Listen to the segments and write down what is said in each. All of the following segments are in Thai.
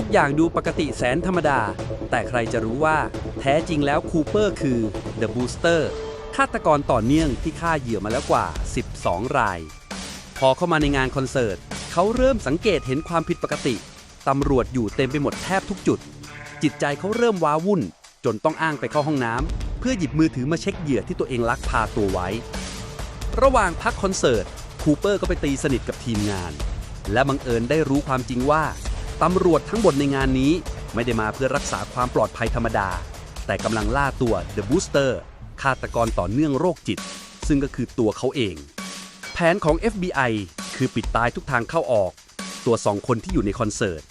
ทุกอย่างดูปกติแสนธรรมดา แต่ใครจะรู้ว่า แท้จริงแล้วคูเปอร์คือ The Booster ฆาตกรต่อเนื่องที่ฆ่าเหยื่อมาแล้วกว่า 12 ราย พอเข้ามาในงานคอนเสิร์ต เขาเริ่มสังเกตเห็นความผิดปกติ ตำรวจอยู่เต็มไปหมดแทบทุกจุด จิตใจเขาเริ่มว้าวุ่น จนต้องอ้างไปเข้าห้องน้ำเพื่อหยิบมือถือมาเช็คเหยื่อที่ตัวเองลักพาตัวไว้ ระหว่างพักคอนเสิร์ตคูเปอร์ก็ไปตีสนิทกับทีมงาน และบังเอิญได้รู้ความจริงว่า ตำรวจทั้งหมดในงานนี้ ไม่ได้มาเพื่อรักษาความปลอดภัยธรรมดา แต่กำลังล่าตัว The Booster ฆาตกรต่อเนื่องโรคจิต ซึ่งก็คือตัวเขาเอง แผนของ FBI คือปิดตายทุกทางเข้าออก ตัวสองคนที่อยู่ในคอนเสิร์ต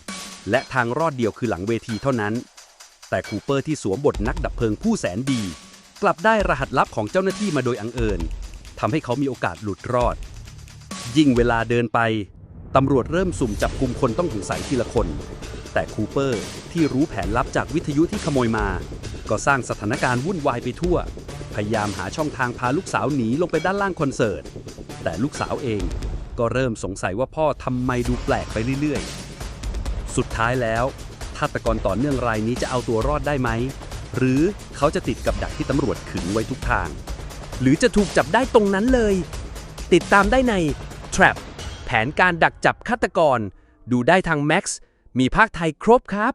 และทางรอดเดียวคือหลังเวทีเท่านั้น แต่คูเปอร์ที่สวมบทนักดับเพลิงผู้แสนดี กลับได้รหัสลับของเจ้าหน้าที่มาโดยอังเอิญทำให้เขามีโอกาสหลุดรอด ยิ่งเวลาเดินไป ตำรวจเริ่มสุ่มจับกลุ่มคนต้องสงสัยทีละคน แต่คูเปอร์ที่รู้แผนลับจากวิทยุที่ขโมยมา ก็สร้างสถานการณ์วุ่นวายไปทั่ว พยายามหาช่องทางพาลูกสาวหนีลงไปด้านล่างคอนเสิร์ต แต่ลูกสาวเองก็เริ่มสงสัยว่าพ่อทำไมดูแปลกไปเรื่อยๆ สุดท้ายแล้วฆาตกรต่อเนื่องรายนี้จะเอาตัวรอดได้ไหม หรือเขาจะติดกับดักที่ตำรวจขึงไว้ทุกทาง หรือจะถูกจับได้ตรงนั้นเลย ติดตามได้ใน Trap แผนการดักจับฆาตกร ดูได้ทาง Max มีภาคไทยครบครับ